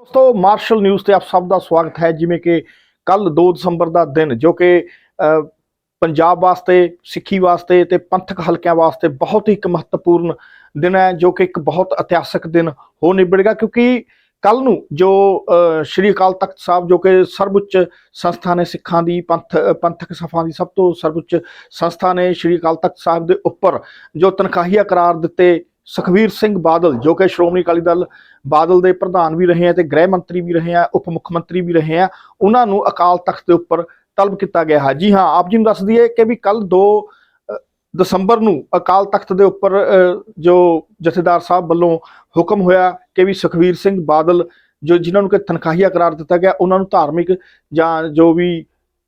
ਦੋਸਤੋ, martial news ਤੇ ਆਪ ਸਭ ਦਾ ਸਵਾਗਤ ਹੈ। ਜਿਵੇਂ ਕਿ ਕੱਲ 2 ਦਸੰਬਰ ਦਾ ਦਿਨ, ਜੋ ਕਿ ਪੰਜਾਬ ਵਾਸਤੇ, ਸਿੱਖੀ ਵਾਸਤੇ ਤੇ ਪੰਥਕ ਹਲਕਿਆਂ ਵਾਸਤੇ ਬਹੁਤ ਹੀ ਇੱਕ ਮਹੱਤਵਪੂਰਨ ਦਿਨ ਹੈ, ਜੋ ਕਿ ਇੱਕ ਬਹੁਤ ਇਤਿਹਾਸਕ ਦਿਨ ਹੋ ਨਿਬੜੇਗਾ। ਕਿਉਂਕਿ ਕੱਲ ਨੂੰ ਜੋ ਸ਼੍ਰੀ ਅਕਾਲ ਤਖਤ ਸਾਹਿਬ, ਜੋ ਕਿ ਸਰਵਉੱਚ ਸੰਸਥਾ ਨੇ ਸਿੱਖਾਂ ਦੀ, ਪੰਥ ਪੰਥਕ ਸਫ਼ਾਂ ਦੀ ਸਭ ਤੋਂ ਸਰਵਉੱਚ ਸੰਸਥਾ ਨੇ ਸ਼੍ਰੀ ਅਕਾਲ ਤਖਤ ਸਾਹਿਬ ਦੇ ਉੱਪਰ ਜੋ ਤਨਖਾਹੀਆ ਕਰਾਰ ਦਿੱਤੇ ਸੁਖਵੀਰ ਸਿੰਘ ਬਾਦਲ ਜੋ ਕਿ ਸ਼੍ਰੋਮਣੀ ਅਕਾਲੀ ਦਲ ਬਾਦਲ ਦੇ ਪ੍ਰਧਾਨ ਵੀ ਰਹੇ ਆ ਤੇ ਗ੍ਰਹਿ ਮੰਤਰੀ ਵੀ ਰਹੇ ਆ ਉਪ ਮੁੱਖ ਮੰਤਰੀ ਵੀ ਰਹੇ ਆ ਉਹਨਾਂ ਨੂੰ ਅਕਾਲ ਤਖਤ ਦੇ ਉੱਪਰ ਤਲਬ ਕੀਤਾ ਗਿਆ ਹੈ। ਜੀ ਹਾਂ ਆਪ ਜੀ ਨੂੰ ਦੱਸ ਦਈਏ ਕਿ ਵੀ ਕੱਲ 2 ਦਸੰਬਰ ਨੂੰ ਅਕਾਲ ਤਖਤ ਦੇ ਉੱਪਰ ਅ, ਜੋ ਜਥੇਦਾਰ ਸਾਹਿਬ ਵੱਲੋਂ ਹੁਕਮ ਹੋਇਆ ਕਿ ਵੀ ਸੁਖਵੀਰ ਸਿੰਘ ਬਾਦਲ ਜੋ ਜਿਨ੍ਹਾਂ ਨੂੰ ਕਿ ਤਨਖਾਹੀਆ ਕਰਾਰ ਦਿੱਤਾ ਗਿਆ ਉਹਨਾਂ ਨੂੰ ਧਾਰਮਿਕ ਜਾਂ ਜੋ ਵੀ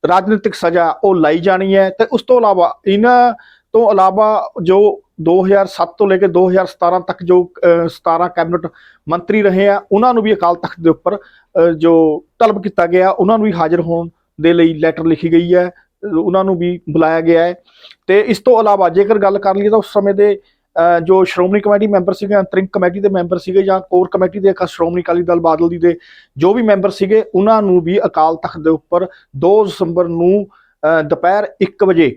ਰਾਜਨੀਤਿਕ ਸਜ਼ਾ ਉਹ ਲਾਈ ਜਾਣੀ ਹੈ ਤੇ ਉਸ ਤੋਂ ਇਲਾਵਾ ਇਹਨਾਂ ਤੋਂ ਇਲਾਵਾ ਜੋ 2007 ਤੋਂ ਲੈ ਕੇ 2017 ਤੱਕ ਜੋ ਅ, 17 ਕੈਬਨਿਟ ਮੰਤਰੀ ਰਹੇ ਆ ਉਹਨਾਂ ਨੂੰ ਵੀ ਅਕਾਲ ਤਖਤ ਦੇ ਉੱਪਰ ਜੋ ਤਲਬ ਕੀਤਾ ਗਿਆ ਉਹਨਾਂ ਨੂੰ ਵੀ ਹਾਜ਼ਰ ਹੋਣ ਦੇ ਲਈ ਲੈਟਰ ਲਿਖੀ ਗਈ ਹੈ ਉਹਨਾਂ ਨੂੰ ਵੀ ਬੁਲਾਇਆ ਗਿਆ ਹੈ। ਤੇ ਇਸ ਤੋਂ ਇਲਾਵਾ ਜੇਕਰ ਗੱਲ ਕਰ ਲਈਏ ਤਾਂ ਉਸ ਸਮੇਂ ਦੇ ਜੋ ਸ਼੍ਰੋਮਣੀ ਕਮੇਟੀ ਮੈਂਬਰ ਸੀਗੇ ਅੰਤਰਿਮ ਕਮੇਟੀ ਦੇ ਮੈਂਬਰ ਸੀਗੇ ਜਾਂ ਕੋਰ ਕਮੇਟੀ ਦੇ ਇੱਕ ਸ਼੍ਰੋਮਣੀ ਅਕਾਲੀ ਦਲ ਬਾਦਲ ਦੀ ਦੇ ਜੋ ਵੀ ਮੈਂਬਰ ਸੀਗੇ ਉਹਨਾਂ ਨੂੰ ਵੀ ਅਕਾਲ ਤਖਤ ਦੇ ਉੱਪਰ 2 ਦਸੰਬਰ ਨੂੰ ਦੁਪਹਿਰ 1 ਵਜੇ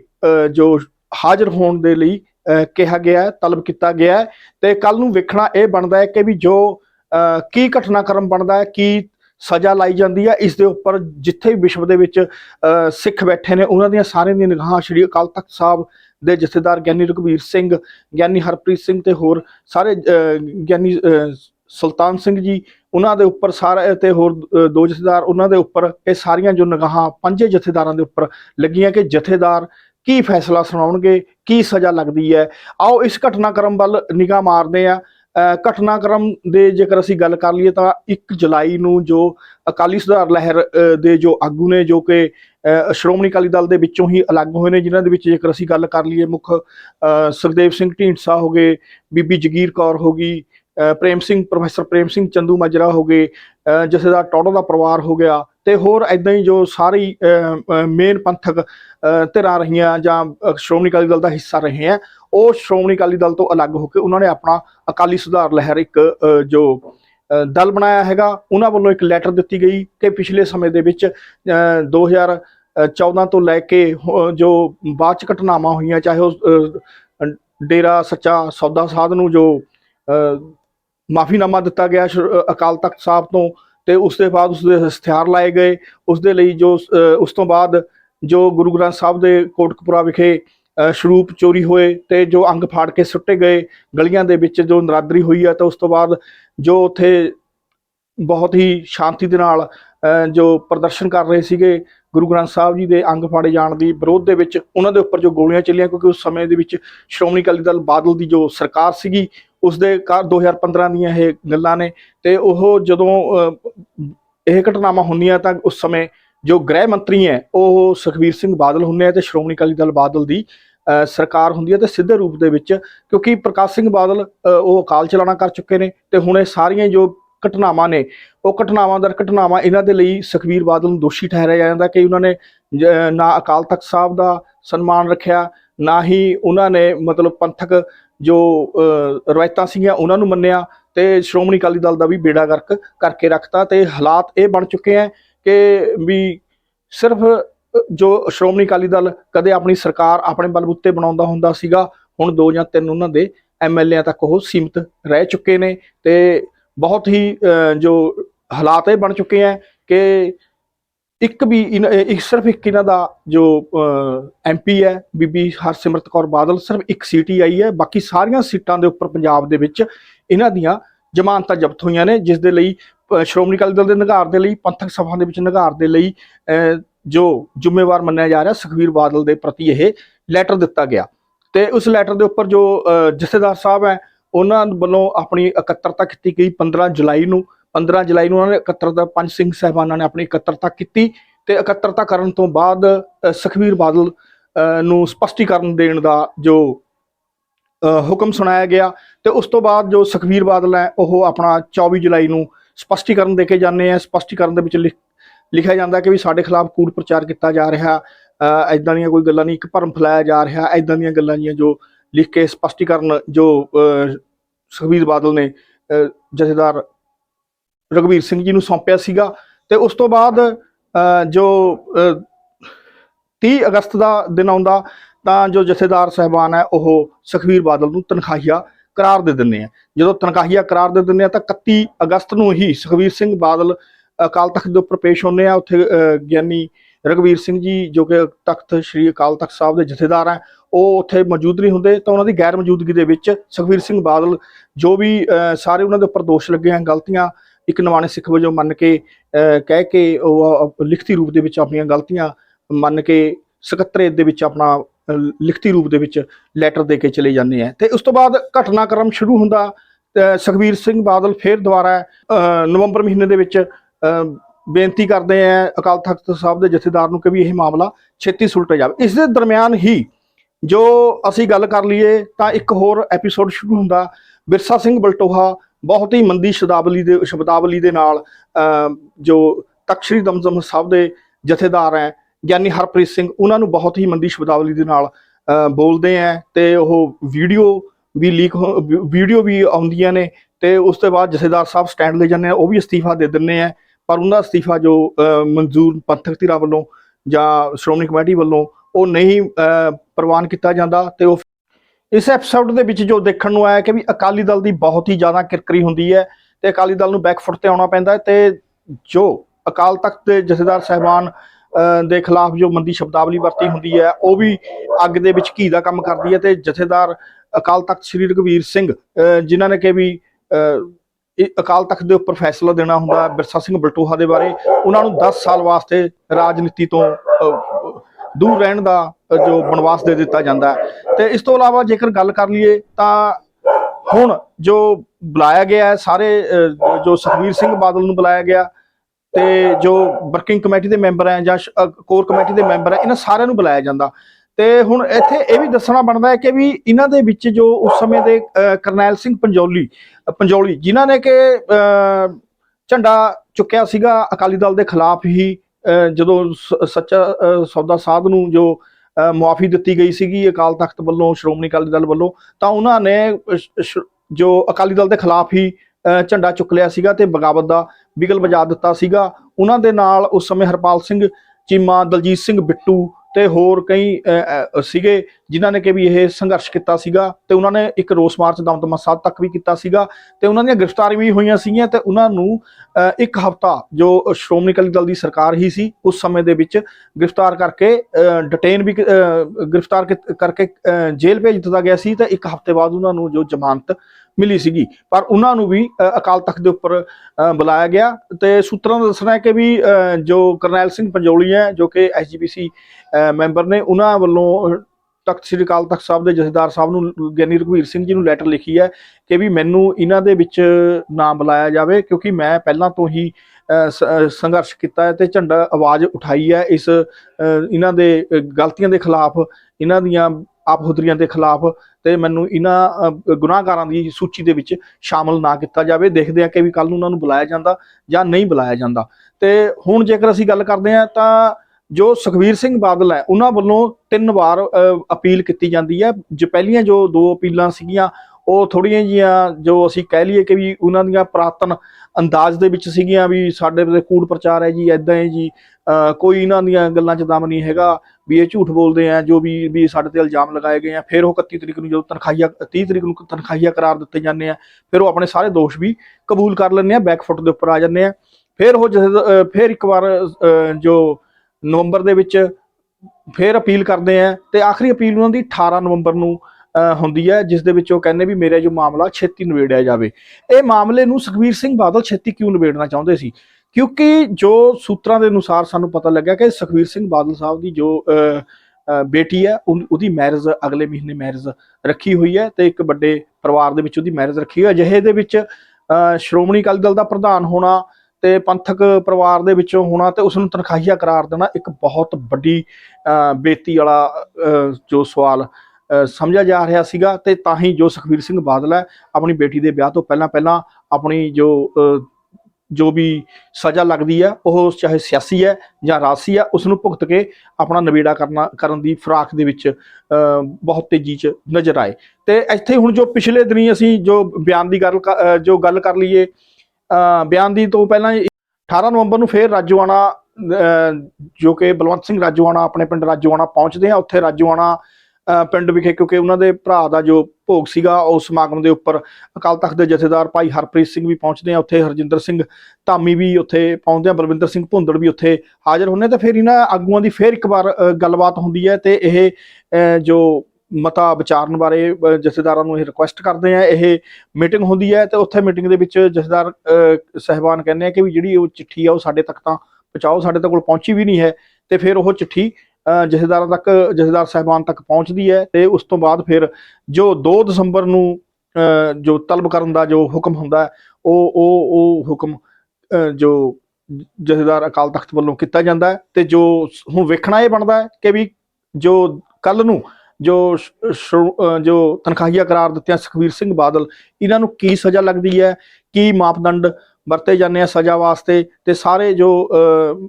ਜੋ ਹਾਜ਼ਰ ਹੋਣ ਦੇ ਲਈ ਅ, ਕਿਹਾ ਗਿਆ ਹੈ ਤਲਬ ਕੀਤਾ ਗਿਆ ਹੈ। ਤੇ ਕੱਲ ਨੂੰ ਵੇਖਣਾ ਇਹ ਬਣਦਾ ਹੈ ਕਿ ਵੀ ਜੋ ਅ, ਕੀ ਘਟਨਾਕ੍ਰਮ ਬਣਦਾ ਹੈ ਕੀ ਸਜ਼ਾ ਲਾਈ ਜਾਂਦੀ ਹੈ ਇਸ ਦੇ ਉੱਪਰ ਜਿੱਥੇ ਵੀ ਵਿਸ਼ਵ ਦੇ ਵਿੱਚ ਅ, ਸਿੱਖ ਬੈਠੇ ਨੇ ਉਹਨਾਂ ਦੀਆਂ ਸਾਰਿਆਂ ਦੀਆਂ ਨਿਗਾਹਾਂ ਸ਼੍ਰੀ ਅਕਾਲ ਤਖਤ ਸਾਹਿਬ ਦੇ ਜਥੇਦਾਰ ਗਿਆਨੀ ਰਘਵੀਰ ਸਿੰਘ ਗਿਆਨੀ ਹਰਪ੍ਰੀਤ ਸਿੰਘ ਤੇ ਹੋਰ ਸਾਰੇ ਅ, ਗਿਆਨੀ ਅ, ਸੁਲਤਾਨ ਸਿੰਘ ਜੀ ਉਹਨਾਂ ਦੇ ਉੱਪਰ ਸਾਰੇ ਤੇ ਹੋਰ ਦੋ ਜਥੇਦਾਰ ਉਹਨਾਂ ਦੇ ਉੱਪਰ ਇਹ ਸਾਰੀਆਂ ਜੋ ਨਿਗਾਹਾਂ ਪੰਜੇ ਜਥੇਦਾਰਾਂ ਦੇ ਉੱਪਰ ਲੱਗੀਆਂ ਕਿ ਜਥੇਦਾਰ ਕੀ ਫੈਸਲਾ ਸੁਣਾਉਣਗੇ ਕੀ ਸਜ਼ਾ ਲੱਗਦੀ ਹੈ? ਆਓ ਇਸ ਘਟਨਾਕ੍ਰਮ ਵੱਲ ਨਿਗਾਹ ਮਾਰਦੇ ਆ ਘਟਨਾਕ੍ਰਮ ਦੇ ਜੇਕਰ ਅਸੀਂ ਗੱਲ ਕਰ ਲਈਏ ਤਾਂ 1 ਜੁਲਾਈ ਨੂੰ ਜੋ ਅਕਾਲੀ ਸੁਧਾਰ ਲਹਿਰ ਦੇ ਜੋ ਆਗੂ ਨੇ ਜੋ ਕਿ ਸ਼੍ਰੋਮਣੀ ਅਕਾਲੀ ਦਲ ਦੇ ਵਿੱਚੋਂ ਹੀ ਅਲੱਗ ਹੋਏ ਨੇ ਜਿਨ੍ਹਾਂ ਦੇ ਵਿੱਚ ਜੇਕਰ ਅਸੀਂ ਗੱਲ ਕਰ ਲਈਏ ਮੁੱਖ ਸੁਖਦੇਵ ਸਿੰਘ ਢੀਂਡਸਾ ਹੋ ਗਏ ਬੀਬੀ ਜਗੀਰ ਕੌਰ ਹੋ ਗਈ ਪ੍ਰੇਮ ਸਿੰਘ ਪ੍ਰੋਫੈਸਰ ਪ੍ਰੇਮ ਸਿੰਘ ਚੰਦੂ ਮਾਜਰਾ ਹੋ ਗਏ ਅ, ਜਥੇਦਾਰ ਟੋਡੋ ਦਾ ਪਰਿਵਾਰ ਹੋ ਗਿਆ ਤੇ ਹੋਰ ਐਦਾਂ ਹੀ ਜੋ ਸਾਰੀ ਮੇਨ ਪੰਥਕ ਧਿਰਾਂ ਰਹੀਆਂ ਜਾਂ ਸ਼੍ਰੋਮਣੀ ਅਕਾਲੀ ਦਲ ਦਾ ਹਿੱਸਾ ਰਹੇ ਆ ਉਹ ਸ਼੍ਰੋਮਣੀ ਅਕਾਲੀ ਦਲ ਤੋਂ ਅਲੱਗ ਹੋ ਕੇ ਉਹਨਾਂ ਨੇ ਆਪਣਾ ਅਕਾਲੀ ਸੁਧਾਰ ਲਹਿਰ ਇੱਕ ਜੋ ਦਲ ਬਣਾਇਆ ਹੈਗਾ ਉਹਨਾਂ ਵੱਲੋਂ ਇੱਕ ਲੈਟਰ ਦਿੱਤੀ ਗਈ ਕਿ ਪਿਛਲੇ ਸਮੇਂ ਦੇ ਵਿੱਚ ਅ, 2014 ਤੋਂ ਲੈ ਕੇ ਜੋ ਬਾਅਦ ਚ ਘਟਨਾਵਾਂ ਹੋਈਆਂ ਚਾਹੇ ਉਹ ਡੇਰਾ ਸੱਚਾ ਸੌਦਾ ਸਾਧ ਨੂੰ ਜੋ ਮਾਫੀਨਾਮਾ ਦਿੱਤਾ ਗਿਆ ਸ਼੍ਰ- ਅਕਾਲ ਤਖਤ ਸਾਹਿਬ ਤੋਂ ਤੇ ਉਸ ਦੇ ਬਾਅਦ ਉਸ ਦੇ ਹਥਿਆਰ ਲਾਏ ਗਏ। ਉਸ ਦੇ ਲਈ ਜੋ ਉਸ ਤੋਂ ਬਾਅਦ ਜੋ ਗੁਰੂ ਗ੍ਰੰਥ ਸਾਹਿਬ ਦੇ ਕੋਟਕਪੁਰਾ ਵਿਖੇ ਅ, ਸਰੂਪ ਚੋਰੀ ਹੋਏ ਤੇ ਜੋ ਅੰਗ ਫਾੜ ਕੇ ਸੁੱਟੇ ਗਏ ਗਲੀਆਂ ਦੇ ਵਿੱਚ ਜੋ ਨਰਾਦਰੀ ਹੋਈ ਹੈ ਤਾਂ ਉਸ ਤੋਂ ਬਾਅਦ ਜੋ ਉੱਥੇ ਬਹੁਤ ਹੀ ਸ਼ਾਂਤੀ ਦੇ ਨਾਲ ਜੋ ਪ੍ਰਦਰਸ਼ਨ ਕਰ ਰਹੇ ਸੀਗੇ ਗੁਰੂ ਗ੍ਰੰਥ ਸਾਹਿਬ ਜੀ ਦੇ ਅੰਗ ਫਾੜੇ ਜਾਣ ਦੀ ਵਿਰੋਧ ਦੇ ਵਿੱਚ, ਉਹਨਾਂ ਦੇ ਉੱਪਰ ਜੋ ਗੋਲੀਆਂ ਚੱਲੀਆਂ, ਕਿਉਂਕਿ ਉਸ ਸਮੇਂ ਦੇ ਵਿੱਚ ਸ਼੍ਰੋਮਣੀ ਅਕਾਲੀ ਦਲ ਬਾਦਲ ਦੀ ਜੋ ਸਰਕਾਰ ਸੀਗੀ, ਉਸ ਦੇ ਕਾਰ 2015 ਦੀਆਂ ਇਹ ਗੱਲਾਂ ਨੇ, ਤੇ ਉਹ ਜਦੋਂ ਇਹ ਘਟਨਾਵਾਂ ਹੁੰਦੀਆਂ ਤਾਂ ਉਸ ਸਮੇਂ ਜੋ ਗ੍ਰਹਿ ਮੰਤਰੀ ਹੈ, ਉਹ ਸੁਖਵੀਰ ਸਿੰਘ ਬਾਦਲ ਹੁੰਦੇ ਆ ਤੇ ਸ਼੍ਰੋਮਣੀ ਅਕਾਲੀ ਦਲ ਬਾਦਲ ਦੀ ਸਰਕਾਰ ਹੁੰਦੀ ਹੈ ਤੇ ਸਿੱਧੇ ਰੂਪ ਦੇ ਵਿੱਚ, ਕਿਉਂਕਿ ਪ੍ਰਕਾਸ਼ ਸਿੰਘ ਬਾਦਲ ਉਹ ਅਕਾਲ ਚਲਾਣਾ ਕਰ ਚੁੱਕੇ ਨੇ, ਤੇ ਹੁਣ ਇਹ ਸਾਰੀਆਂ ਜੋ ਘਟਨਾਵਾਂ ਨੇ। ਉਹ ਘਟਨਾਵਾਂ ਦਰ ਘਟਨਾਵਾਂ ਇਹਨਾਂ ਦੇ ਲਈ ਸੁਖਵੀਰ ਬਾਦਲ ਨੂੰ ਦੋਸ਼ੀ ਠਹਿਰਾਇਆ ਜਾਂਦਾ ਕਿ ਉਹਨਾਂ ਨੇ ਨਾ ਅਕਾਲ ਤਖਤ ਸਾਹਿਬ ਦਾ ਸਨਮਾਨ ਰੱਖਿਆ ਨਾ ਹੀ ਉਹਨਾਂ ਨੇ ਮਤਲਬ ਪੰਥਕ ਜੋ ਅ, ਰਵਾਇਤਾਂ ਸੀਗੀਆਂ ਉਹਨਾਂ ਨੂੰ ਮੰਨਿਆ ਤੇ ਸ਼੍ਰੋਮਣੀ ਅਕਾਲੀ ਦਲ ਦਾ ਵੀ ਬੇੜਾ ਗਰਕ ਕਰਕੇ ਰੱਖਤਾ ਤੇ ਹਾਲਾਤ ਇਹ ਬਣ ਚੁੱਕੇ ਆ ਕਿ ਵੀ ਸਿਰਫ ਜੋ ਸ਼੍ਰੋਮਣੀ ਅਕਾਲੀ ਦਲ ਕਦੇ ਆਪਣੀ ਸਰਕਾਰ ਆਪਣੇ ਬਲਬੂਤੇ ਬਣਾਉਂਦਾ ਹੁੰਦਾ ਸੀਗਾ ਹੁਣ ਦੋ ਜਾਂ ਤਿੰਨ ਉਹਨਾਂ ਦੇ ਐਮਐਲਏਆਂ ਤੱਕ ਉਹ ਸੀਮਿਤ ਰਹਿ ਚੁੱਕੇ ਨੇ ਤੇ ਬਹੁਤ ਹੀ ਅ, ਜੋ ਹਾਲਾਤ ਇਹ ਬਣ ਚੁੱਕੇ ਹੈ ਕਿ ਇੱਕ ਵੀ ਇੱਕ ਸਿਰਫ ਇੱਕ ਇਹਨਾਂ ਦਾ ਜੋ ਐਮਪੀ ਹੈ ਬੀਬੀ ਹਰਸਿਮਰਤ ਕੌਰ ਬਾਦਲ ਸਿਰਫ ਇੱਕ ਸੀਟ ਹੀ ਆਈ ਹੈ। ਬਾਕੀ ਸਾਰੀਆਂ ਸੀਟਾਂ ਦੇ ਉੱਪਰ ਪੰਜਾਬ ਦੇ ਵਿੱਚ ਇਹਨਾਂ ਦੀਆਂ ਜ਼ਮਾਨਤਾਂ ਜ਼ਬਤ ਹੋਈਆਂ ਨੇ ਜਿਸ ਦੇ ਲਈ ਸ਼੍ਰੋਮਣੀ ਅਕਾਲੀ ਦਲ ਦੇ ਨਿਗਾਰ ਦੇ ਲਈ ਪੰਥਕ ਸਭਾ ਦੇ ਵਿੱਚ ਨਿਗਾਰ ਦੇ ਲਈ ਅ, ਜੋ ਜ਼ਿੰਮੇਵਾਰ ਮੰਨਿਆ ਜਾ ਰਿਹਾ ਸੁਖਵੀਰ ਬਾਦਲ ਦੇ ਪ੍ਰਤੀ ਇਹ ਲੈਟਰ ਦਿੱਤਾ ਗਿਆ। ਤੇ ਉਸ ਲੈਟਰ ਦੇ ਉੱਪਰ ਜੋ ਅ, ਜਥੇਦਾਰ ਸਾਹਿਬ ਹੈ ਉਹਨਾਂ ਵੱਲੋਂ ਆਪਣੀ ਇਕੱਤਰਤਾ ਕੀਤੀ ਗਈ 15 ਜੁਲਾਈ ਨੂੰ। 15 ਜੁਲਾਈ ਨੂੰ ਉਹਨਾਂ ਨੇ ਇਕੱਤਰਤਾ ਪੰਜ ਸਿੰਘ ਸਾਹਿਬਾਨਾਂ ਨੇ ਆਪਣੀ ਇਕੱਤਰਤਾ ਕੀਤੀ ਤੇ ਇਕੱਤਰਤਾ ਕਰਨ ਤੋਂ ਬਾਅਦ ਅ, ਸੁਖਬੀਰ ਬਾਦਲ ਅ, ਨੂੰ ਸਪਸ਼ਟੀਕਰਨ ਦੇਣ ਦਾ ਜੋ ਅ, ਹੁਕਮ ਸੁਣਾਇਆ ਗਿਆ ਤੇ ਉਸ ਤੋਂ ਬਾਅਦ ਜੋ ਸੁਖਬੀਰ ਬਾਦਲ ਹੈ ਉਹ ਆਪਣਾ 24 ਜੁਲਾਈ ਨੂੰ ਸਪਸ਼ਟੀਕਰਨ ਦੇ ਕੇ ਜਾਂਦੇ ਆ। ਸਪਸ਼ਟੀਕਰਨ ਦੇ ਵਿੱਚ ਲਿਖ- ਲਿਖਿਆ ਜਾਂਦਾ ਕਿ ਵੀ ਸਾਡੇ ਖਿਲਾਫ ਕੂੜ ਪ੍ਰਚਾਰ ਕੀਤਾ ਜਾ ਰਿਹਾ ਐਦਾਂ ਦੀਆਂ ਕੋਈ ਗੱਲਾਂ ਨਹੀਂ ਇੱਕ ਭਰਮ ਫੈਲਾਇਆ ਜਾ ਰਿਹਾ ਐਦਾਂ ਦੀਆਂ ਗੱਲਾਂ ਜੀਆਂ ਜੋ ਲਿਖ ਕੇ ਸਪਸ਼ਟੀਕਰਨ ਜੋ ਅ, ਸੁਖਬੀਰ ਬਾਦਲ ਨੇ ਅ, ਜਥੇਦਾਰ ਰਗਵੀਰ ਸਿੰਘ ਜੀ ਨੂੰ ਸੌਂਪਿਆ ਸੀਗਾ ਤੇ ਉਸ ਤੋਂ ਬਾਅਦ ਜੋ ਅ, 30 ਅਗਸਤ ਦਾ ਦਿਨ ਆਉਂਦਾ ਤਾਂ ਜੋ ਜਥੇਦਾਰ ਸਹਿਬਾਨ ਹੈ ਉਹ ਸੁਖਬੀਰ ਬਾਦਲ ਨੂੰ ਤਨਖਾਹੀਆ ਕਰਾਰ ਦੇ ਦਿੰਦੇ ਆ। ਜਦੋਂ ਤਨਖਾਹੀਆ ਕਰਾਰ ਦੇ ਦਿੰਦੇ ਆ ਤਾਂ 31 ਅਗਸਤ ਨੂੰ ਹੀ ਸੁਖਬੀਰ ਸਿੰਘ ਬਾਦਲ ਅਕਾਲ ਤਖਤ ਦੇ ਉੱਪਰ ਪੇਸ਼ ਹੁੰਦੇ ਆ ਉੱਥੇ ਅ, ਗਿਆਨੀ ਰਗਵੀਰ ਸਿੰਘ ਜੀ ਜੋ ਕਿ ਤਖਤ ਸ੍ਰੀ ਅਕਾਲ ਤਖਤ ਸਾਹਿਬ ਦੇ ਜਥੇਦਾਰ ਹੈ ਉਹ ਉੱਥੇ ਮੌਜੂਦ ਨਹੀਂ ਹੁੰਦੇ ਤਾਂ ਉਹਨਾਂ ਦੀ ਗੈਰ ਮੌਜੂਦਗੀ ਦੇ ਵਿੱਚ ਸੁਖਵੀਰ ਸਿੰਘ ਬਾਦਲ ਜੋ ਵੀ ਸਾਰੇ ਉਹਨਾਂ ਦੇ ਉੱਪਰ ਦੋਸ਼ ਲੱਗੇ ਹਨ ਗਲਤੀਆਂ ਇੱਕ ਨਵਾਣੇ ਸਿੱਖ ਵਜੋਂ ਮੰਨ ਕੇ ਕਹਿ ਕੇ ਉਹ ਲਿਖਤੀ ਰੂਪ ਦੇ ਵਿੱਚ ਆਪਣੀਆਂ ਗਲਤੀਆਂ ਮੰਨ ਕੇ ਸਕੱਤਰੇਤ ਦੇ ਵਿੱਚ ਆਪਣਾ ਲਿਖਤੀ ਰੂਪ ਦੇ ਵਿੱਚ ਲੈਟਰ ਦੇ ਕੇ ਚਲੇ ਜਾਂਦੇ ਆ। ਤੇ ਉਸ ਤੋਂ ਬਾਅਦ ਘਟਨਾਕ੍ਰਮ ਸ਼ੁਰੂ ਹੁੰਦਾ ਅ, ਸੁਖਬੀਰ ਸਿੰਘ ਬਾਦਲ ਫਿਰ ਦੁਬਾਰਾ ਨਵੰਬਰ ਮਹੀਨੇ ਦੇ ਵਿੱਚ ਬੇਨਤੀ ਕਰਦੇ ਆ ਅਕਾਲ ਤਖਤ ਸਾਹਿਬ ਦੇ ਜਥੇਦਾਰ ਨੂੰ ਕਿ ਵੀ ਇਹ ਮਾਮਲਾ ਛੇਤੀ ਸੁਲਟਿਆ ਜਾਵੇ। ਇਸ ਦੇ ਦਰਮਿਆਨ ਹੀ ਜੋ ਅਸੀਂ ਗੱਲ ਕਰ ਲਈਏ ਤਾਂ ਇੱਕ ਹੋਰ ਐਪੀਸੋਡ ਸ਼ੁਰੂ ਹੁੰਦਾ। ਬਿਰਸਾ ਸਿੰਘ ਬਲਟੋਹਾ ਬਹੁਤ ਹੀ ਮੰਦੀ ਸ਼ਬਦਾਵਲੀ ਦੇ ਸ਼ਬਦਾਵਲੀ ਦੇ ਨਾਲ ਅ, ਜੋ ਤਖ਼ਤ ਦਮਦਮ ਸਾਹਿਬ ਦੇ ਜਥੇਦਾਰ ਹੈ ਗਿਆਨੀ ਹਰਪ੍ਰੀਤ ਸਿੰਘ ਉਹਨਾਂ ਨੂੰ ਬਹੁਤ ਹੀ ਮੰਦੀ ਸ਼ਬਦਾਵਲੀ ਦੇ ਨਾਲ ਅ, ਬੋਲਦੇ ਆ ਤੇ ਉਹ ਵੀਡੀਓ ਵੀ ਲੀਕ ਵੀਡੀਓ ਵੀ ਆਉਂਦੀਆਂ ਨੇ ਤੇ ਉਸ ਤੋਂ ਬਾਅਦ ਜਥੇਦਾਰ ਸਾਹਿਬ ਸਟੈਂਡ ਲੈ ਜਾਂਦੇ ਆ ਉਹ ਵੀ ਅਸਤੀਫਾ ਦੇ ਦਿੰਦੇ ਆ। ਪਰ ਉਹਨਾਂ ਦਾ ਅਸਤੀਫਾ ਜੋ ਮਨਜ਼ੂਰ ਪੰਥਕ ਧਿਰਾਂ ਵੱਲੋਂ ਜਾਂ ਸ਼੍ਰੋਮਣੀ ਕਮੇਟੀ ਵੱਲੋਂ ਉਹ ਨਹੀਂ ਪ੍ਰਵਾਨ ਕੀਤਾ ਜਾਂਦਾ ਤੇ ਉਹ ਇਸ ਐਪੀਸੋਡ ਦੇ ਵਿੱਚ ਜੋ ਦੇਖਣ ਨੂੰ ਆਇਆ ਕਿ ਵੀ ਅਕਾਲੀ ਦਲ ਦੀ ਬਹੁਤ ਹੀ ਜ਼ਿਆਦਾ ਕਿਰਕਰੀ ਹੁੰਦੀ ਹੈ ਤੇ ਅਕਾਲੀ ਦਲ ਨੂੰ ਬੈਕਫੁੱਟ ਤੇ ਆਉਣਾ ਪੈਂਦਾ ਹੈ ਤੇ ਜੋ ਅਕਾਲ ਤਖਤ ਦੇ ਜਥੇਦਾਰ ਸਹਿਬਾਨ ਅ, ਦੇ ਖਿਲਾਫ ਜੋ ਮੰਦੀ ਸ਼ਬਦਾਵਲੀ ਵਰਤੀ ਹੁੰਦੀ ਹੈ ਉਹ ਵੀ ਅੱਗ ਦੇ ਵਿੱਚ ਘੀ ਦਾ ਕੰਮ ਕਰਦੀ ਹੈ ਤੇ ਜਥੇਦਾਰ ਅਕਾਲ ਤਖਤ ਸ੍ਰੀ ਰਘਵੀਰ ਸਿੰਘ ਅ, ਜਿਨ੍ਹਾਂ ਨੇ ਕਿ ਵੀ ਅ, ਇਹ ਅਕਾਲ ਤਖਤ ਦੇ ਉੱਪਰ ਫੈਸਲਾ ਦੇਣਾ ਹੁੰਦਾ ਬਿਰਸਾ ਸਿੰਘ ਬਲਟੋਹਾ ਦੇ ਬਾਰੇ। ਉਹਨਾਂ ਨੂੰ 10 ਸਾਲ ਵਾਸਤੇ ਰਾਜਨੀਤੀ ਤੋਂ ਅ, ਦੂਰ ਰਹਿਣ ਦਾ ਜੋ ਬਨਵਾਸ ਦੇ ਦਿੱਤਾ ਜਾਂਦਾ ਹੈ। ਤੇ ਇਸ ਤੋਂ ਇਲਾਵਾ ਜੇਕਰ ਗੱਲ ਕਰ ਲਈਏ ਤਾਂ ਹੁਣ ਜੋ ਬੁਲਾਇਆ ਗਿਆ ਹੈ ਸਾਰੇ ਅ, ਜੋ ਸੁਖਬੀਰ ਸਿੰਘ ਬਾਦਲ ਨੂੰ ਬੁਲਾਇਆ ਗਿਆ ਤੇ ਜੋ ਵਰਕਿੰਗ ਕਮੇਟੀ ਦੇ ਮੈਂਬਰ ਹੈ ਜਾਂ ਕੋਰ ਕਮੇਟੀ ਦੇ ਮੈਂਬਰ ਹੈ ਇਹਨਾਂ ਸਾਰਿਆਂ ਨੂੰ ਬੁਲਾਇਆ ਜਾਂਦਾ। ਤੇ ਹੁਣ ਇੱਥੇ ਇਹ ਵੀ ਦੱਸਣਾ ਬਣਦਾ ਹੈ ਕਿ ਵੀ ਇਹਨਾਂ ਦੇ ਵਿੱਚ ਜੋ ਉਸ ਸਮੇਂ ਦੇ ਅ, ਕਰਨੈਲ ਸਿੰਘ ਪੰਜੋਲੀ ਅ, ਪੰਜੋਲੀ ਜਿਨ੍ਹਾਂ ਨੇ ਕਿ ਅ, ਝੰਡਾ ਚੁੱਕਿਆ ਸੀਗਾ ਅਕਾਲੀ ਦਲ ਦੇ ਖਿਲਾਫ ਹੀ ਜਦੋਂ ਸੱਚਾ ਸੌਦਾ ਸਾਧ ਨੂੰ ਜੋ ਮੁਆਫੀ ਦਿੱਤੀ ਗਈ ਸੀਗੀ ਅਕਾਲ ਤਖਤ ਵੱਲੋਂ ਸ਼੍ਰੋਮਣੀ ਅਕਾਲੀ ਦਲ ਵੱਲੋਂ ਤਾਂ ਉਹਨਾਂ ਨੇ ਜੋ ਅਕਾਲੀ ਦਲ ਦੇ ਖਿਲਾਫ ਹੀ ਅ, ਝੰਡਾ ਚੁੱਕ ਲਿਆ ਸੀਗਾ ਤੇ ਬਗਾਵਤ ਦਾ ਬਿਗਲ ਵਜਾ ਦਿੱਤਾ ਸੀਗਾ। ਉਹਨਾਂ ਦੇ ਨਾਲ ਉਸ ਸਮੇਂ ਹਰਪਾਲ ਸਿੰਘ ਚੀਮਾ ਦਲਜੀਤ ਸਿੰਘ ਬਿੱਟੂ ਤੇ ਹੋਰ ਕਈ ਸੀਗੇ ਜਿਨ੍ਹਾਂ ਨੇ ਕਿ ਵੀ ਇਹ ਸੰਘਰਸ਼ ਕੀਤਾ ਸੀਗਾ ਤੇ ਉਹਨਾਂ ਨੇ ਇੱਕ ਰੋਸ ਮਾਰਚ ਦਮਦਮਾ ਸਾਹਿਬ ਤੱਕ ਵੀ ਕੀਤਾ ਸੀਗਾ ਤੇ ਉਹਨਾਂ ਦੀਆਂ ਗ੍ਰਿਫਤਾਰੀਆਂ ਵੀ ਹੋਈਆਂ ਸੀਗੀਆਂ ਤੇ ਉਹਨਾਂ ਨੂੰ ਅ, ਇੱਕ ਹਫਤਾ ਜੋ ਸ਼੍ਰੋਮਣੀ ਅਕਾਲੀ ਦਲ ਦੀ ਸਰਕਾਰ ਹੀ ਸੀ ਉਸ ਸਮੇਂ ਦੇ ਵਿੱਚ ਗ੍ਰਿਫਤਾਰ ਕਰਕੇ ਡਿਟੇਨ ਵੀ ਗ੍ਰਿਫਤਾਰ ਕਰਕੇ ਅ, ਜੇਲ੍ਹ ਭੇਜ ਦਿੱਤਾ ਗਿਆ ਸੀ ਤੇ ਇੱਕ ਹਫ਼ਤੇ ਬਾਅਦ ਉਹਨਾਂ ਨੂੰ ਜੋ ਜ਼ਮਾਨਤ ਮਿਲੀ ਸੀਗੀ। ਪਰ ਉਹਨਾਂ ਨੂੰ ਵੀ ਅਕਾਲ ਤਖਤ ਦੇ ਉੱਪਰ ਬੁਲਾਇਆ ਗਿਆ ਤੇ ਸੂਤਰਾਂ ਦਾ ਦੱਸਣਾ ਹੈ ਕਿ ਵੀ ਜੋ ਕਰਨੈਲ ਸਿੰਘ ਪੰਜੋਲੀ ਹੈ, ਜੋ ਕਿ ਐਸਜੀਪੀਸੀ ਮੈਂਬਰ ਨੇ, ਉਹਨਾਂ ਵੱਲੋਂ ਤਖਤ, ਸ੍ਰੀ ਅਕਾਲ ਤਖਤ ਸਾਹਿਬ ਦੇ ਜਥੇਦਾਰ ਸਾਹਿਬ ਨੂੰ, ਗਿਆਨੀ ਰਘਵੀਰ ਸਿੰਘ ਜੀ ਨੂੰ ਲੈਟਰ ਲਿਖੀ ਹੈ ਕਿ ਵੀ ਮੈਨੂੰ ਇਹਨਾਂ ਦੇ ਵਿੱਚ ਨਾ ਬੁਲਾਇਆ ਜਾਵੇ ਕਿਉਂਕਿ ਮੈਂ ਪਹਿਲਾਂ ਤੋਂ ਹੀ ਸ- ਸੰਘਰਸ਼ ਕੀਤਾ ਹੈ ਤੇ ਝੰਡਾ ਆਵਾਜ਼ ਉਠਾਈ ਹੈ ਇਸ ਇਹਨਾਂ ਦੇ ਗਲਤੀਆਂ ਦੇ ਖਿਲਾਫ ਇਹਨਾਂ ਦੀਆਂ ਆਪਹੁਦਰੀਆਂ ਦੇ ਖਿਲਾਫ ਤੇ ਮੈਨੂੰ ਇਹਨਾਂ ਅ, ਗੁਨਾਹਗਾਰਾਂ ਦੀ ਸੂਚੀ ਦੇ ਵਿੱਚ ਸ਼ਾਮਲ ਨਾ ਕੀਤਾ ਜਾਵੇ। ਦੇਖਦੇ ਆ ਕਿ ਵੀ ਕੱਲ ਨੂੰ ਉਹਨਾਂ ਨੂੰ ਬੁਲਾਇਆ ਜਾਂਦਾ ਜਾਂ ਨਹੀਂ ਬੁਲਾਇਆ ਜਾਂਦਾ। ਤੇ ਹੁਣ ਜੇਕਰ ਅਸੀਂ ਗੱਲ ਕਰਦੇ ਹਾਂ ਤਾਂ ਜੋ ਸੁਖਵੀਰ ਸਿੰਘ ਬਾਦਲ ਹੈ ਉਹਨਾਂ ਵੱਲੋਂ ਤਿੰਨ ਵਾਰ ਅ, ਅਪੀਲ ਕੀਤੀ ਜਾਂਦੀ ਹੈ। ਜੋ ਪਹਿਲੀਆਂ ਜੋ ਦੋ ਅਪੀਲਾਂ ਸੀਗੀਆਂ ਉਹ ਥੋੜੀਆਂ ਜੀਆਂ ਜੋ ਅਸੀਂ ਕਹਿ ਲਈਏ ਕਿ ਵੀ ਉਹਨਾਂ ਦੀਆਂ ਪ੍ਰਾਤਨ ਅੰਦਾਜ਼ ਦੇ ਵਿੱਚ ਸੀਗੀਆਂ ਵੀ ਸਾਡੇ ਤੇ ਕੂੜ ਪ੍ਰਚਾਰ ਹੈ ਜੀ ਐਦਾਂ ਹੈ ਜੀ। ਕੋਈ ਇਹਨਾਂ ਦੀਆਂ ਗੱਲਾਂ 'ਚ ਦਮ ਨਹੀਂ ਹੈਗਾ ਵੀ ਇਹ ਝੂਠ ਬੋਲਦੇ ਆ ਜੋ ਵੀ ਵੀ ਸਾਡੇ ਤੇ ਇਲਜ਼ਾਮ ਲਗਾਏ ਗਏ ਆ ਫਿਰ ਉਹ 31 ਤਰੀਕ ਨੂੰ ਜਦੋਂ ਤਨਖਾਹੀਆ 30 ਤਰੀਕ ਨੂੰ ਤਨਖਾਹੀਆ ਕਰਾਰ ਦਿੱਤੇ ਜਾਂਦੇ ਆ ਫਿਰ ਉਹ ਆਪਣੇ ਸਾਰੇ ਦੋਸ਼ ਵੀ ਕਬੂਲ ਕਰ ਲੈਂਦੇ ਆ ਬੈਕਫੁੱਟ ਦੇ ਉੱਪਰ ਆ ਜਾਂਦੇ ਆ। ਫਿਰ ਉਹ ਜਦ- ਫਿਰ ਇੱਕ ਵਾਰ ਅ, ਜੋ ਨਵੰਬਰ ਦੇ ਵਿੱਚ ਫਿਰ ਅਪੀਲ ਕਰਦੇ ਆ ਤੇ ਆਖਰੀ ਅਪੀਲ ਉਹਨਾਂ ਦੀ 18 ਨਵੰਬਰ ਨੂੰ ਅ, ਹੁੰਦੀ ਹੈ ਜਿਸ ਦੇ ਵਿੱਚ ਉਹ ਕਹਿੰਦੇ ਵੀ ਮੇਰਾ ਜੋ ਮਾਮਲਾ ਛੇਤੀ ਨਿਬੇੜਿਆ ਜਾਵੇ। ਇਹ ਮਾਮਲੇ ਨੂੰ ਸੁਖਬੀਰ ਸਿੰਘ ਬਾਦਲ ਛੇਤੀ ਕਿਉਂ ਨਿਬੇੜਨਾ ਚਾਹੁੰਦੇ ਸੀ? ਕਿਉਂਕਿ ਜੋ ਸੂਤਰਾਂ ਦੇ ਅਨੁਸਾਰ ਸਾਨੂੰ ਪਤਾ ਲੱਗਿਆ ਕਿ ਸੁਖਬੀਰ ਸਿੰਘ ਬਾਦਲ ਸਾਹਿਬ ਦੀ ਜੋ ਬੇਟੀ ਹੈ, ਉਨ- ਉਹਦੀ ਮੈਰਿਜ ਅਗਲੇ ਮਹੀਨੇ ਮੈਰਿਜ ਰੱਖੀ ਹੋਈ ਹੈ ਤੇ ਇੱਕ ਵੱਡੇ ਪਰਿਵਾਰ ਦੇ ਵਿੱਚ ਉਹਦੀ ਮੈਰਿਜ ਰੱਖੀ ਹੋਈ ਹੈ। ਅਜਿਹੇ ਦੇ ਵਿੱਚ ਸ਼੍ਰੋਮਣੀ ਅਕਾਲੀ ਦਲ ਦਾ ਪ੍ਰਧਾਨ ਹੋਣਾ ਤੇ ਪੰਥਕ ਪਰਿਵਾਰ ਦੇ ਵਿੱਚੋਂ ਹੋਣਾ ਤੇ ਉਸ ਨੂੰ ਤਨਖਾਹੀਆ ਕਰਾਰ ਦੇਣਾ ਇੱਕ ਬਹੁਤ ਵੱਡੀ ਬੇਤੀ ਵਾਲਾ ਜੋ ਸਵਾਲ ਸਮਝਿਆ ਜਾ ਰਿਹਾ ਸੀਗਾ ਤੇ ਤਾਂ ਹੀ ਜੋ ਸੁਖਬੀਰ ਸਿੰਘ ਬਾਦਲ ਹੈ, ਆਪਣੀ ਬੇਟੀ ਦੇ ਵਿਆਹ ਤੋਂ ਪਹਿਲਾਂ ਪਹਿਲਾਂ ਆਪਣੀ ਜੋ ਜੋ ਵੀ ਸਜ਼ਾ ਲੱਗਦੀ ਹੈ ਉਹ ਚਾਹੇ ਸਿਆਸੀ ਹੈ ਜਾਂ ਰਾਜਸੀ ਹੈ ਉਸ ਨੂੰ ਭੁਗਤ ਕੇ ਆਪਣਾ ਨਵੇੜਾ ਕਰਨਾ ਕਰਨ ਦੀ ਫਰਾਕ ਦੇ ਵਿੱਚ ਅ, ਬਹੁਤ ਤੇਜ਼ੀ 'ਚ ਨਜ਼ਰ ਆਏ। ਤੇ ਇੱਥੇ ਹੁਣ ਜੋ ਪਿਛਲੇ ਦਿਨੀ ਅਸੀਂ ਜੋ ਬਿਆਨ ਦੀ ਗੱਲ ਜੋ ਗੱਲ ਕਰ ਲਈਏ ਅਹ, ਬਿਆਨ ਦੀ ਤੋਂ ਪਹਿਲਾਂ ਹੀ 18 ਨਵੰਬਰ ਨੂੰ ਫੇਰ ਰਾਜੋਆਣਾ ਜੋ ਕਿ ਬਲਵੰਤ ਸਿੰਘ ਰਾਜੋਆਣਾ ਆਪਣੇ ਪਿੰਡ ਰਾਜੋਆਣਾ ਪਹੁੰਚਦੇ ਆ ਉੱਥੇ ਰਾਜੋਆਣਾ ਪਿੰਡ ਵਿਖੇ ਕਿਉਂਕਿ ਉਹਨਾਂ ਦੇ ਭਰਾ ਦਾ ਜੋ ਭੋਗ ਸੀਗਾ ਉਸ ਸਮਾਗਮ ਦੇ ਉੱਪਰ ਅਕਾਲ ਤਖਤ ਦੇ ਜਥੇਦਾਰ ਭਾਈ ਹਰਪ੍ਰੀਤ ਸਿੰਘ ਵੀ ਪਹੁੰਚਦੇ ਆ। ਉੱਥੇ ਹਰਜਿੰਦਰ ਸਿੰਘ ਧਾਮੀ ਵੀ ਉੱਥੇ ਪਹੁੰਚਦੇ ਆ ਬਲਵਿੰਦਰ ਸਿੰਘ ਭੁੰਦੜ ਵੀ ਉੱਥੇ ਹਾਜ਼ਰ ਹੁੰਦੇ ਤੇ ਫਿਰ ਇਹਨਾਂ ਆਗੂਆਂ ਦੀ ਫੇਰ ਇੱਕ ਵਾਰ ਗੱਲਬਾਤ ਹੁੰਦੀ ਹੈ ਤੇ ਇਹ ਜੋ ਮਤਾ ਵਿਚਾਰਨ ਬਾਰੇ ਜਥੇਦਾਰਾਂ ਨੂੰ ਇਹ ਰਿਕੁਐਸਟ ਕਰਦੇ ਆ ਇਹ ਮੀਟਿੰਗ ਹੁੰਦੀ ਹੈ ਤੇ ਉੱਥੇ ਮੀਟਿੰਗ ਦੇ ਵਿੱਚ ਜਥੇਦਾਰ ਅ, ਸਹਿਬਾਨ ਕਹਿੰਦੇ ਆ ਕਿ ਵੀ ਜਿਹੜੀ ਉਹ ਚਿੱਠੀ ਆ ਉਹ ਸਾਡੇ ਤੱਕ ਤਾਂ ਪਹੁੰਚਾਓ ਸਾਡੇ ਤੱਕ ਕੋਲ ਪਹੁੰਚੀ ਵੀ ਨਹੀਂ ਹੈ ਤੇ ਫਿਰ ਉਹ ਚਿੱਠੀ ਜਥੇਦਾਰਾਂ ਤੱਕ ਜਥੇਦਾਰ ਸਹਿਬਾਨ ਤੱਕ ਪਹੁੰਚਦੀ ਹੈ ਤੇ ਉਸ ਤੋਂ ਬਾਅਦ ਫਿਰ ਜੋ 2 ਦਸੰਬਰ ਨੂੰ ਅ, ਜੋ ਤਲਬ ਕਰਨ ਦਾ ਜੋ ਹੁਕਮ ਹੁੰਦਾ ਹੈ ਉਹ ਉਹ ਉਹ ਹੁਕਮ ਜੋ ਜਥੇਦਾਰ ਅਕਾਲ ਤਖਤ ਵੱਲੋਂ ਕੀਤਾ ਜਾਂਦਾ ਹੈ ਤੇ ਜੋ ਹੁਣ ਵੇਖਣਾ ਇਹ ਬਣਦਾ ਹੈ ਕਿ ਵੀ ਜੋ ਕੱਲ ਨੂੰ ਜੋ ਸ਼- ਅਹ ਜੋ ਤਨਖਾਹੀਆ ਕਰਾਰ ਦਿੱਤਿਆਂ ਸੁਖਵੀਰ ਸਿੰਘ ਬਾਦਲ ਇਹਨਾਂ ਨੂੰ ਕੀ ਸਜ਼ਾ ਲੱਗਦੀ ਹੈ ਕੀ ਮਾਪਦੰਡ ਵਰਤੇ ਜਾਂਦੇ ਆ ਸਜ਼ਾ ਵਾਸਤੇ ਤੇ ਸਾਰੇ ਜੋ ਅਹ,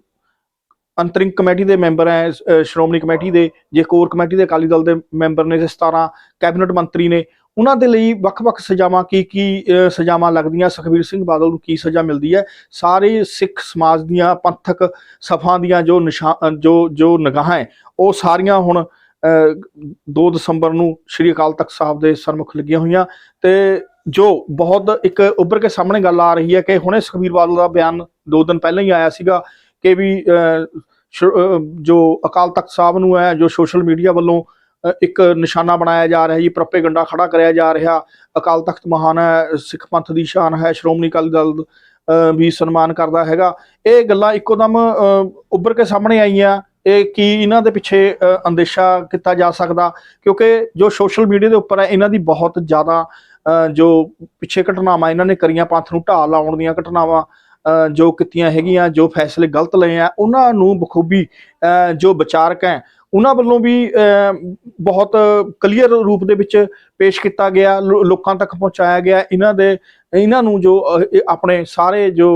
ਅੰਤਰਿੰਗ ਕਮੇਟੀ ਦੇ ਮੈਂਬਰ ਹੈ ਸ਼੍ਰੋਮਣੀ ਕਮੇਟੀ ਦੇ, ਜੇ ਕੋਰ ਕਮੇਟੀ ਦੇ ਅਕਾਲੀ ਦਲ ਦੇ ਮੈਂਬਰ ਨੇ ਤੇ 17 ਕੈਬਨਿਟ ਮੰਤਰੀ ਨੇ, ਉਹਨਾਂ ਦੇ ਲਈ ਵੱਖ-ਵੱਖ ਸਜ਼ਾਵਾਂ ਕੀ ਕੀ ਸਜ਼ਾਵਾਂ ਲੱਗਦੀਆਂ, ਸੁਖਬੀਰ ਸਿੰਘ ਬਾਦਲ ਨੂੰ ਕੀ ਸਜ਼ਾ ਮਿਲਦੀ ਹੈ ਸਾਰੇ ਸਿੱਖ ਸਮਾਜ ਦੀਆਂ ਪੰਥਕ ਸਫਾਂ ਦੀਆਂ ਜੋ ਨਿਸ਼ਾਨ ਜੋ ਜੋ ਨਿਗਾਹਾਂ ਉਹ ਸਾਰੀਆਂ ਹੁਣ 2 ਦਸੰਬਰ ਨੂੰ ਸ਼੍ਰੀ ਅਕਾਲ ਤਖਤ ਸਾਹਿਬ ਦੇ ਸਨਮੁਖ ਲੱਗੀਆਂ ਹੋਈਆਂ ਤੇ ਜੋ ਬਹੁਤ ਇੱਕ ਉੱਭਰ ਕੇ ਸਾਹਮਣੇ ਗੱਲ ਆ ਰਹੀ ਹੈ ਕਿ ਹੁਣੇ ਸੁਖਬੀਰ ਬਾਦਲ ਦਾ ਬਿਆਨ ਦੋ ਦਿਨ ਪਹਿਲਾਂ ਹੀ ਆਇਆ ਸੀਗਾ ਕਿ ਵੀ ਅਹ, ਜੋ ਅਕਾਲ ਤਖਤ ਸਾਹਿਬ ਨੂੰ ਹੈ ਜੋ ਸੋਸ਼ਲ ਮੀਡੀਆ ਵੱਲੋਂ ਇੱਕ ਨਿਸ਼ਾਨਾ ਬਣਾਇਆ ਜਾ ਰਿਹਾ ਜੀ ਪ੍ਰੋਪੇਗੈਂਡਾ ਖੜਾ ਕਰਿਆ ਜਾ ਰਿਹਾ। ਅਕਾਲ ਤਖਤ ਮਹਾਨ ਹੈ ਸਿੱਖ ਪੰਥ ਦੀ ਸ਼ਾਨ ਹੈ ਸ਼੍ਰੋਮਣੀ ਅਕਾਲੀ ਦਲ ਵੀ ਸਨਮਾਨ ਕਰਦਾ ਹੈਗਾ। ਇਹ ਗੱਲਾਂ ਇੱਕੋਦਮ ਅਹ, ਉੱਭਰ ਕੇ ਸਾਹਮਣੇ ਆਈਆਂ। ਇਹ ਕੀ ਇਹਨਾਂ ਦੇ ਪਿੱਛੇ ਅ, ਅੰਦੇਸ਼ਾ ਕੀਤਾ ਜਾ ਸਕਦਾ? ਕਿਉਂਕਿ ਜੋ ਸੋਸ਼ਲ ਮੀਡੀਆ ਦੇ ਉੱਪਰ ਹੈ ਇਹਨਾਂ ਦੀ ਬਹੁਤ ਜ਼ਿਆਦਾ ਅ, ਜੋ ਪਿੱਛੇ ਘਟਨਾਵਾਂ ਇਹਨਾਂ ਨੇ ਕਰੀਆਂ ਪੰਥ ਨੂੰ ਢਾਲ ਲਾਉਣ ਦੀਆਂ ਘਟਨਾਵਾਂ ਜੋ ਕੀਤੀਆਂ ਹੈਗੀਆਂ ਜੋ ਫੈਸਲੇ ਗਲਤ ਲਏ ਆ ਉਹਨਾਂ ਨੂੰ ਬਖੂਬੀ ਅ, ਜੋ ਵਿਚਾਰਕ ਹੈ ਉਹਨਾਂ ਵੱਲੋਂ ਵੀ ਅ, ਬਹੁਤ ਕਲੀਅਰ ਰੂਪ ਦੇ ਵਿੱਚ ਪੇਸ਼ ਕੀਤਾ ਗਿਆ ਲੋ- ਲੋਕਾਂ ਤੱਕ ਪਹੁੰਚਾਇਆ ਗਿਆ। ਇਹਨਾਂ ਦੇ ਇਹਨਾਂ ਨੂੰ ਜੋ ਆਪਣੇ ਸਾਰੇ ਜੋ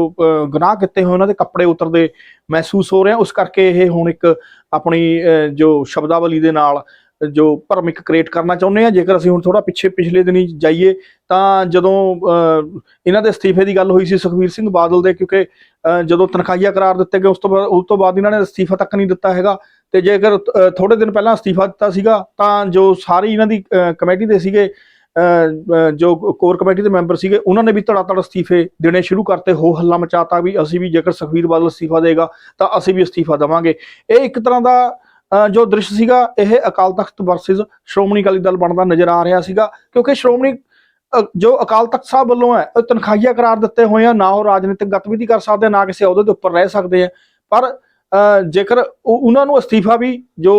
ਗੁਨਾਹ ਕੀਤੇ ਹੋਏ ਉਹਨਾਂ ਦੇ ਕੱਪੜੇ ਉਤਰਦੇ ਮਹਿਸੂਸ ਹੋ ਰਿਹਾ ਉਸ ਕਰਕੇ ਇਹ ਹੁਣ ਇੱਕ ਆਪਣੀ ਅਹ, ਜੋ ਸ਼ਬਦਾਵਲੀ ਦੇ ਨਾਲ ਜੋ ਭਰਮਿਕ ਕ੍ਰੀਏਟ ਕਰਨਾ ਚਾਹੁੰਦੇ ਆ ਜੇਕਰ ਅਸੀਂ ਹੁਣ ਥੋੜਾ ਪਿੱਛੇ ਪਿਛਲੇ ਦਿਨੀ ਜਾਈਏ ਤਾਂ ਜਦੋਂ ਇਹਨਾਂ ਦੇ ਅਸਤੀਫੇ ਦੀ ਗੱਲ ਹੋਈ ਸੀ ਸੁਖਵੀਰ ਸਿੰਘ ਬਾਦਲ ਦੇ ਕਿਉਂਕਿ ਜਦੋਂ ਤਨਖਾਹੀਆ ਕਰਾਰ ਦਿੱਤੇ ਗਏ ਉਸ ਤੋਂ ਬਾਅਦ ਉਸ ਤੋਂ ਬਾਅਦ ਇਹਨਾਂ ਨੇ ਅਸਤੀਫਾ ਤੱਕ ਨਹੀਂ ਦਿੱਤਾ ਹੈਗਾ। ਤੇ ਜੇਕਰ ਅਹ, ਥੋੜੇ ਦਿਨ ਪਹਿਲਾਂ ਅਸਤੀਫਾ ਦਿੱਤਾ ਸੀਗਾ ਤਾਂ ਜੋ ਸਾਰੀ ਇਹਨਾਂ ਦੀ ਕਮੇਟੀ ਦੇ ਸੀਗੇ ਜੋ ਕੋਰ ਕਮੇਟੀ ਦੇ ਮੈਂਬਰ ਸੀਗੇ ਉਹਨਾਂ ਨੇ ਵੀ ਧੜਾ ਧੜ ਅਸਤੀਫੇ ਦੇਣੇ ਸ਼ੁਰੂ ਕਰਤੇ। ਹੋ ਹੱਲਾ ਮਚਾਤਾ ਵੀ ਅਸੀਂ ਵੀ ਜੇਕਰ ਸੁਖਵੀਰ ਬਾਦਲ ਅਸਤੀਫਾ ਦੇਗਾ ਤਾਂ ਅਸੀਂ ਵੀ ਅਸਤੀਫਾ ਦੇਵਾਂਗੇ। ਇਹ ਇੱਕ ਤਰ੍ਹਾਂ ਦਾ ਜੋ ਦ੍ਰਿਸ਼ ਸੀਗਾ ਇਹ ਅਕਾਲ ਤਖਤ ਵਰਸਸ ਸ਼੍ਰੋਮਣੀ ਅਕਾਲੀ ਦਲ ਬਣਦਾ ਨਜ਼ਰ ਆ ਰਿਹਾ ਸੀਗਾ ਕਿਉਂਕਿ ਸ਼੍ਰੋਮਣੀ ਅ, ਜੋ ਅਕਾਲ ਤਖਤ ਸਾਹਿਬ ਵੱਲੋਂ ਹੈ ਉਹ ਤਨਖਾਹੀਆ ਕਰਾਰ ਦਿੱਤੇ ਹੋਏ ਆ ਨਾ ਉਹ ਰਾਜਨੀਤਿਕ ਗਤੀਵਿਧੀ ਕਰ ਸਕਦੇ ਨਾ ਕਿਸੇ ਅਹੁਦੇ ਦੇ ਉੱਪਰ ਰਹਿ ਸਕਦੇ ਆ। ਪਰ ਜੇਕਰ ਉਹਨਾਂ ਨੂੰ ਅਸਤੀਫਾ ਵੀ ਜੋ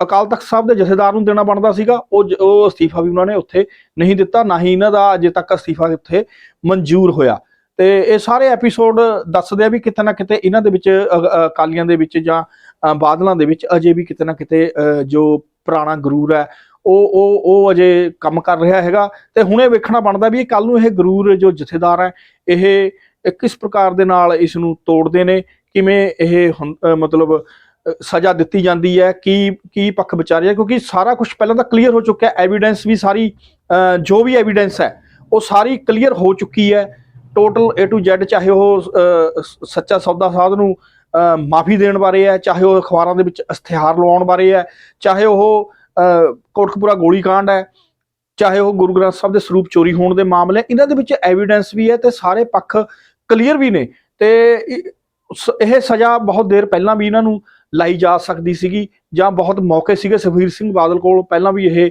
ਅਕਾਲ ਤਖਤ ਸਾਹਿਬ ਦੇ ਜਥੇਦਾਰ ਨੂੰ ਦੇਣਾ ਬਣਦਾ ਸੀਗਾ ਉਹ ਉਹ ਅਸਤੀਫਾ ਵੀ ਉਹਨਾਂ ਨੇ ਉੱਥੇ ਨਹੀਂ ਦਿੱਤਾ ਨਾ ਹੀ ਇਹਨਾਂ ਦਾ ਅਜੇ ਤੱਕ ਅਸਤੀਫਾ ਉੱਥੇ ਮਨਜ਼ੂਰ ਹੋਇਆ। ਤੇ ਇਹ ਸਾਰੇ ਐਪੀਸੋਡ ਦੱਸਦੇ ਆ ਵੀ ਕਿਤੇ ਨਾ ਕਿਤੇ ਇਹਨਾਂ ਦੇ ਵਿੱਚ ਅ- ਅਕਾਲੀਆਂ ਦੇ ਵਿੱਚ ਜਾਂ ਬਾਦਲਾਂ ਦੇ ਵਿੱਚ ਅਜੇ ਵੀ ਕਿਤੇ ਨਾ ਕਿਤੇ ਜੋ ਪੁਰਾਣਾ ਗਰੂਰ ਹੈ ਉਹ ਉਹ ਉਹ ਅਜੇ ਕੰਮ ਕਰ ਰਿਹਾ ਹੈਗਾ। ਤੇ ਹੁਣ ਵੇਖਣਾ ਬਣਦਾ ਵੀ ਕੱਲ ਨੂੰ ਇਹ ਗਰੂਰ ਜੋ ਜਥੇਦਾਰ ਹੈ ਇਹ ਕਿਸ ਪ੍ਰਕਾਰ ਦੇ ਨਾਲ ਇਸ ਨੂੰ ਤੋੜਦੇ ਨੇ? ਕਿਵੇਂ ਇਹ ਮਤਲਬ ਸਜ਼ਾ ਦਿੱਤੀ ਜਾਂਦੀ ਹੈ? ਕੀ ਕੀ ਪੱਖ ਵਿਚਾਰਿਆ? ਕਿਉਂਕਿ ਸਾਰਾ ਕੁਝ ਪਹਿਲਾਂ ਤਾਂ ਕਲੀਅਰ ਹੋ ਚੁੱਕਿਆ ਐਵੀਡੈਂਸ ਵੀ ਸਾਰੀ ਅ, ਜੋ ਵੀ ਐਵੀਡੈਂਸ ਹੈ ਉਹ ਸਾਰੀ ਕਲੀਅਰ ਹੋ ਚੁੱਕੀ ਹੈ। ਟੋਟਲ A to Z ਚਾਹੇ ਉਹ ਸੱਚਾ ਸੌਦਾ ਸਾਧ ਨੂੰ ਮਾਫੀ ਦੇਣ ਬਾਰੇ ਹੈ ਚਾਹੇ ਉਹ ਅਖਬਾਰਾਂ ਦੇ ਵਿੱਚ ਇਸ਼ਤਿਹਾਰ ਲਵਾਉਣ ਬਾਰੇ ਹੈ ਚਾਹੇ ਉਹ ਅ, ਕੋਟਕਪੂਰਾ ਗੋਲੀकांड ਹੈ ਚਾਹੇ ਉਹ ਗੁਰੂ ਗ੍ਰੰਥ ਸਾਹਿਬ ਦੇ ਸਰੂਪ ਚੋਰੀ ਹੋਣ ਦੇ ਮਾਮਲੇ ਇਹਨਾਂ ਦੇ ਵਿੱਚ ਐਵੀਡੈਂਸ ਵੀ ਹੈ ਤੇ ਸਾਰੇ ਪੱਖ ਕਲੀਅਰ ਵੀ ਨੇ ਤੇ ਇਹ- ਸਜ਼ਾ ਬਹੁਤ ਦੇਰ ਪਹਿਲਾਂ ਵੀ ਇਹਨਾਂ ਨੂੰ ਲਾਈ ਜਾ ਸਕਦੀ ਸੀਗੀ ਜਾਂ ਬਹੁਤ ਮੌਕੇ ਸੀਗੇ ਸੁਖਬੀਰ ਸਿੰਘ ਬਾਦਲ ਕੋਲ ਪਹਿਲਾਂ ਵੀ ਇਹ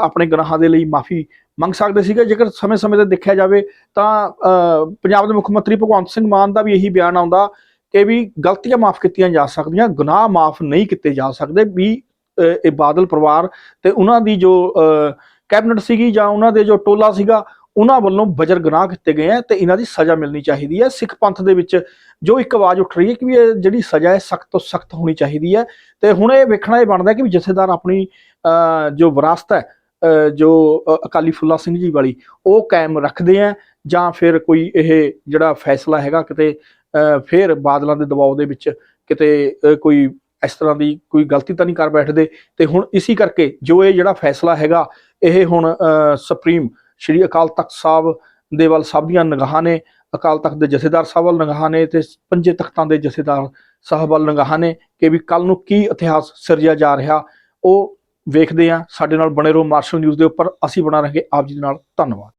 ਆਪਣੇ ਗੁਨਾਹਾਂ ਦੇ ਲਈ ਮਾਫੀ ਮੰਗ ਸਕਦੇ ਸੀਗੇ। ਜੇਕਰ ਸਮੇਂ-ਸਮੇਂ ਤੇ ਦੇਖਿਆ ਜਾਵੇ ਤਾਂ ਅ, ਪੰਜਾਬ ਦੇ ਮੁੱਖ ਮੰਤਰੀ ਭਗਵੰਤ ਸਿੰਘ ਮਾਨ ਦਾ ਵੀ ਇਹੀ ਬਿਆਨ ਆਉਂਦਾ ਕਿ ਵੀ ਗਲਤੀਆਂ ਮਾਫ ਕੀਤੀਆਂ ਜਾ ਸਕਦੀਆਂ ਗੁਨਾਹ ਮਾਫ ਨਹੀਂ ਕੀਤੇ ਜਾ ਸਕਦੇ ਵੀ ਇਹ ਬਾਦਲ ਪਰਿਵਾਰ ਤੇ ਉਹਨਾਂ ਦੀ ਜੋ ਅ, ਕੈਬਨਿਟ ਸੀਗੀ ਜਾਂ ਉਹਨਾਂ ਦੇ ਜੋ ਟੋਲਾ ਸੀਗਾ ਉਹਨਾਂ ਵੱਲੋਂ ਬਜਰ ਗੁਨਾਹ ਕੀਤੇ ਗਏ ਆ ਤੇ ਇਹਨਾਂ ਦੀ ਸਜ਼ਾ ਮਿਲਣੀ ਚਾਹੀਦੀ ਹੈ। ਸਿੱਖ ਪੰਥ ਦੇ ਵਿੱਚ ਜੋ ਇੱਕ ਆਵਾਜ਼ ਉੱਠ ਰਹੀ ਹੈ ਕਿ ਵੀ ਇਹ ਜਿਹੜੀ ਸਜ਼ਾ ਹੈ ਸਖਤ ਤੋਂ ਸਖਤ ਹੋਣੀ ਚਾਹੀਦੀ ਹੈ ਤੇ ਹੁਣ ਇਹ ਵੇਖਣਾ ਇਹ ਬਣਦਾ ਕਿ ਵੀ ਜਥੇਦਾਰ ਆਪਣੀ ਅ, ਜੋ ਵਿਰਾਸਤ ਹੈ ਅ, ਜੋ ਅਕਾਲੀ ਫੁੱਲਾ ਸਿੰਘ ਜੀ ਵਾਲੀ ਉਹ ਕਾਇਮ ਰੱਖਦੇ ਆ ਜਾਂ ਫਿਰ ਕੋਈ ਇਹ ਜਿਹੜਾ ਫੈਸਲਾ ਹੈਗਾ ਕਿਤੇ ਫਿਰ ਬਾਦਲਾਂ ਦੇ ਦਬਾਅ ਦੇ ਵਿੱਚ ਕਿਤੇ ਕੋਈ ਇਸ ਤਰ੍ਹਾਂ ਦੀ ਕੋਈ ਗਲਤੀ ਤਾਂ ਨਹੀਂ ਕਰ ਬੈਠਦੇ। ਤੇ ਹੁਣ ਇਸੇ ਕਰਕੇ ਜੋ ਇਹ ਜਿਹੜਾ ਫੈਸਲਾ ਹੈਗਾ, ਇਹ ਹੁਣ ਸੁਪਰੀਮ ਸ਼੍ਰੀ ਅਕਾਲ ਤਖਤ ਸਾਹਿਬ ਦੇ ਵੱਲ ਸਭ ਦੀਆਂ ਨਿਗਾਹਾਂ ਨੇ, ਅਕਾਲ ਤਖਤ ਦੇ ਜਥੇਦਾਰ ਸਾਹਿਬ ਵੱਲ ਨਿਗਾਹਾਂ ਨੇ ਤੇ ਪੰਜੇ ਤਖਤਾਂ ਦੇ ਜਥੇਦਾਰ ਸਾਹਿਬ ਵੱਲ ਨਿਗਾਹਾਂ ਨੇ ਕਿ ਵੀ ਕੱਲ ਨੂੰ ਕੀ ਇਤਿਹਾਸ ਸਿਰਜਿਆ ਜਾ ਰਿਹਾ, ਉਹ ਵੇਖਦੇ ਆ ਸਾਡੇ ਨਾਲ ਬਣੇ ਰਹੋ ਮਾਰਸ਼ਲ ਨਿਊਜ਼ ਦੇ ਉੱਪਰ। ਅਸੀਂ ਬਣਾ ਰਹਾਂਗੇ ਆਪ ਜੀ ਦੇ ਨਾਲ। ਧੰਨਵਾਦ।